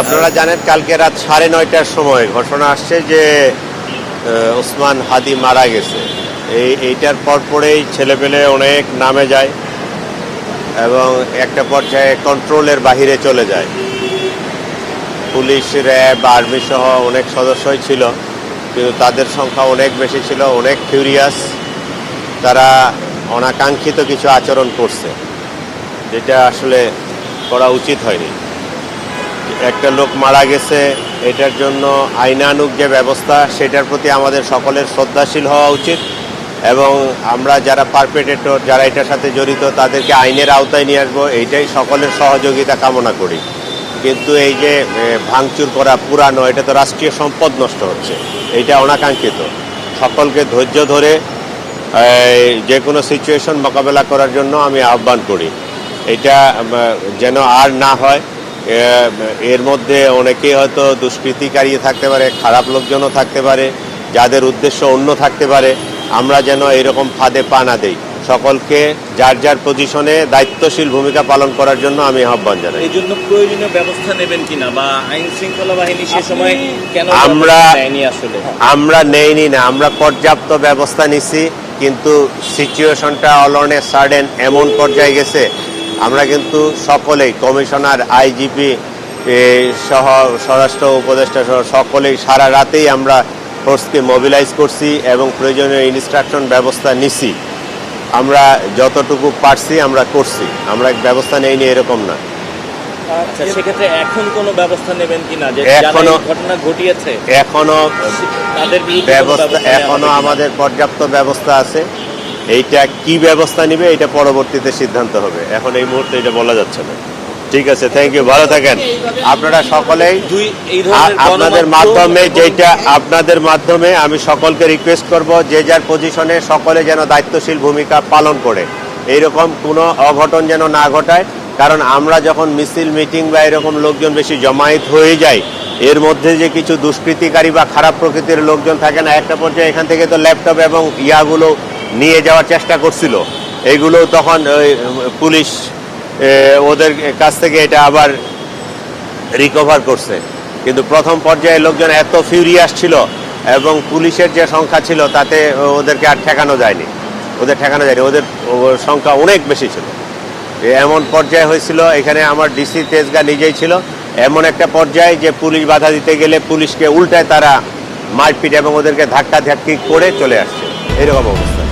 আপনারা জানেন কালকে রাত সাড়ে নয়টার সময় ঘটনা আসছে যে ওসমান হাদি মারা গেছে। এই, এইটার পর পরেই ছেলেপেলে অনেক নামে যায় এবং একটা পর্যায়ে কন্ট্রোলের বাহিরে চলে যায়। পুলিশ, র্যাব আর্মি সহ অনেক সদস্যই ছিল, কিন্তু তাদের সংখ্যা অনেক বেশি ছিল, অনেক ফিউরিয়াস তারা অনাকাঙ্ক্ষিত কিছু আচরণ করছে, যেটা আসলে করা উচিত হয়নি। একটা লোক মারা গেছে, এটার জন্য আইনানুগ যে ব্যবস্থা, সেটার প্রতি আমাদের সকলের শ্রদ্ধাশীল হওয়া উচিত। এবং আমরা যারা পারপেটেটর যারা এটার সাথে জড়িত, তাদেরকে আইনের আওতায় নিয়ে আসব, এইটাই সকলের সহযোগিতা কামনা করি। কিন্তু এই যে ভাঙচুর করা পুরানো, এটা তো রাষ্ট্রীয় সম্পদ নষ্ট হচ্ছে এইটা অনাকাঙ্ক্ষিত। সকলকে ধৈর্য ধরে যে কোনো সিচুয়েশন মোকাবেলা করার জন্য আমি আহ্বান করি। এটা যেন আর না হয়। এর মধ্যে অনেকেই হয়তো দুষ্কৃতিকারী থাকতে পারে খারাপ লোকজনও থাকতে পারে যাদের উদ্দেশ্য অন্য থাকতে পারে। আমরা যেন এরকম ফাঁদে পা না দেই। সকলকে যার যার পজিশনে দায়িত্বশীল ভূমিকা পালন করার জন্য আমি আহ্বান জানাই। এই জন্য প্রয়োজনীয় ব্যবস্থা নেবেন কিনা বা আইন শৃঙ্খলা বাহিনী সে সময় কেন আমরা- আসলে? আমরা নেইনি না আমরা পর্যাপ্ত ব্যবস্থা নিছি কিন্তু সিচুয়েশনটা অলনে সার্ডেন এমন পর্যায়ে গেছে আমরা কিন্তু সকলেই কমিশনার আইজিপি সহ স্বরাষ্ট্র উপদেষ্টা সহ সকলেই সারা রাতেই আমরা ফোর্সকে মোবিলাইজ করছি এবং প্রয়োজনীয় ইনস্ট্রাকশন ব্যবস্থা নিছি। আমরা যতটুকু পারছি আমরা করছি। আমরা ব্যবস্থা নেইনি এরকম না। আচ্ছা সেক্ষেত্রে এখন কোনো ব্যবস্থা নেবেন কিনা? যে এখনো- ঘটনা ঘটিয়েছে এখনও তাদের ব্যবস্থা এখনও আমাদের পর্যাপ্ত ব্যবস্থা আছে। এইটা কি ব্যবস্থা নিবে এটা পরবর্তীতে সিদ্ধান্ত হবে। এখন এই মুহূর্তে এটা বলা যাচ্ছে না। ঠিক আছে থ্যাংক ইউ ভালো থাকেন। আপনারা সকলেই আপনাদের মাধ্যমে যেটা আপনাদের মাধ্যমে আমি সকলকে রিকোয়েস্ট করব যে যার পজিশনে সকলে যেন দায়িত্বশীল ভূমিকা পালন করে। এইরকম কোনো অঘটন যেন না ঘটায় কারণ আমরা যখন মিছিল মিটিং বা এরকম লোকজন বেশি জমায়েত হয়ে যায় এর মধ্যে যে কিছু দুষ্কৃতিকারী বা খারাপ প্রকৃতির লোকজন থাকে না একটা পর্যায়ে এখান থেকে তো ল্যাপটপ এবং ইয়াগুলো নিয়ে যাওয়ার চেষ্টা করছিল। এইগুলো তখন পুলিশ ওদের কাছ থেকে এটা আবার রিকভার করছে। কিন্তু প্রথম পর্যায়ে লোকজন এত ফিউরিয়াস ছিল এবং পুলিশের যে সংখ্যা ছিল তাতে ওদেরকে আর ঠেকানো যায়নি। ওদের ঠেকানো যায়নি। ওদের সংখ্যা অনেক বেশি ছিল। এমন পর্যায়ে হয়েছিল, এখানে আমার ডিসি তেজগা নিজেই ছিল। এমন একটা পর্যায়ে যে পুলিশ বাধা দিতে গেলে পুলিশকে উল্টায় তারা মারপিট এবং ওদেরকে ধাক্কা ধাক্কি করে চলে আসছে। এরকম অবস্থা।